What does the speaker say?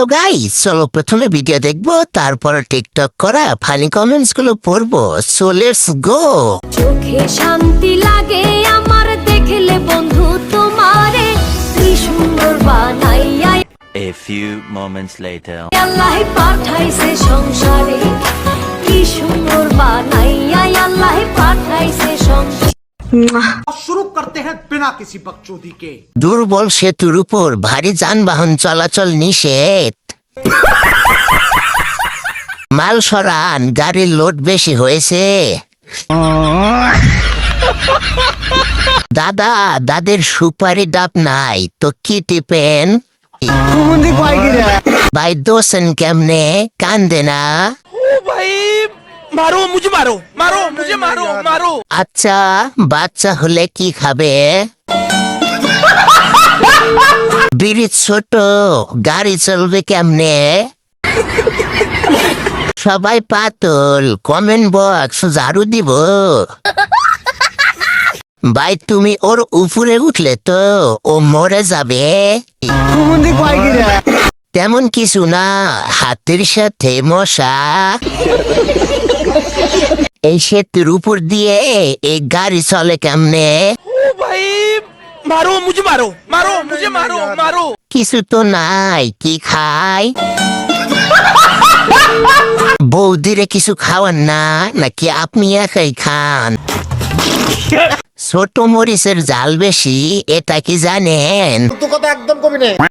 So গাই চলো প্রথমে video দেখব তারপর টিকটক করা ফানি কমেন্টসগুলো পড়ব। সো লেটস গো চোখে শান্তি লাগে আমার দেখলে বন্ধু তোমারে। কি সুন্দর বানাইয়া A few moments later. আল্লাহ পাঠাইছে সংসারে। কি সুন্দর বানাইয়া আল্লাহ পাঠাইছে শুরু করতে হ্যাঁ বিনা বকচোদি কে দুর্বল সেতুর উপর ভারী যানবাহন চলাচল নিষেধ। মাল সরান গাড়ির লোড বেশি হয়েছে। দাদা দাদের সুপারি ডাব নাই তো কি টিপেন? বাই দোষেন কেমনে? কান্দে না। ও ভাই মারো মুঝে মারো মারো মুঝে মারো মারো। আচ্ছা বাচ্চা হলে কি খাবে? বিড়ি ছোট গাড়ি চলবে কেমনে? সবাই পাতল কমেন্ট বক্স ঝাড়ু দিব। ভাই তুমি ওর উপরে উঠলে তো ও মরে যাবে। তেমন কিছু না হাতের সাথে মশা। এই সেতুর উপর দিয়ে এই গাড়ি চলে কেমনে? মারো মুঝে মারো মারো মুঝে মারো মারো। কিছু তো নাই কি খাই? বৌদিরে কিছু খাওয়ান না নাকি আপনি একাই খান? ছোট মরিচের জাল বেশি এটা কি জানেন? একদম কবি